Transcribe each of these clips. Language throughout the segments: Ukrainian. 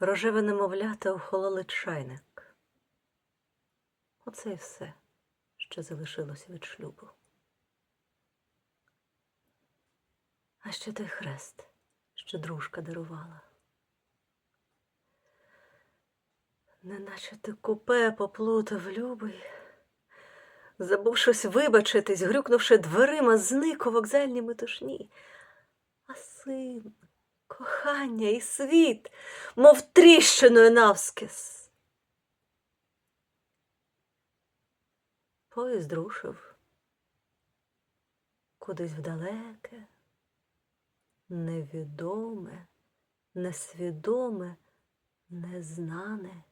Рожеве немовлята охололи чайник. Оце і все, що залишилося від шлюбу. А ще той хрест, що дружка дарувала. Неначе ти купе поплутав любий, забувшись вибачитись, грюкнувши дверима, зник у вокзальній метушні. А син, кохання і світ, мов тріщиною навскіз. Поїзд рушив кудись вдалеке, невідоме, несвідоме, незнане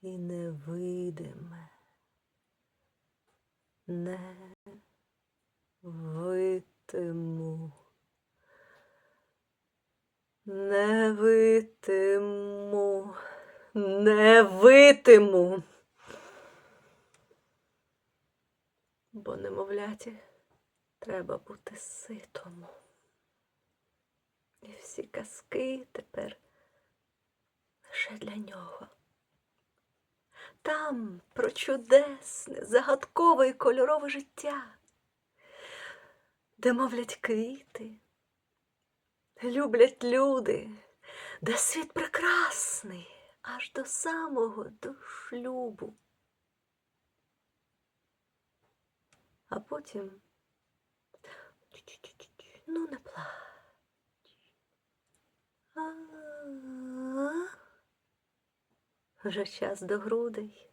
і невидиме. Не витиму. Не витиму, не витиму. Бо немовляті треба бути ситому. І всі казки тепер лише для нього. Там про чудесне, загадкове і кольорове життя, де мовлять квіти, люблять люди, де світ прекрасний аж до самого до шлюбу. А потім ну не плач. А-а-а. Вже час до грудей.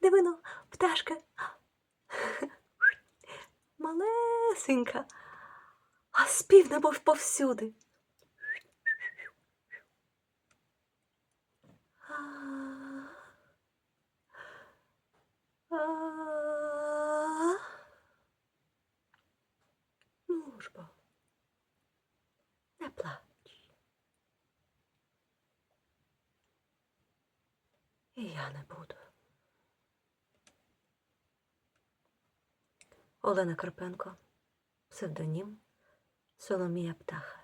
Дивино, пташка. Малесенька, а спів немов повсюди. А. Ну не плач. І я не буду. Олена Карпенко, псевдонім Соломія Птаха.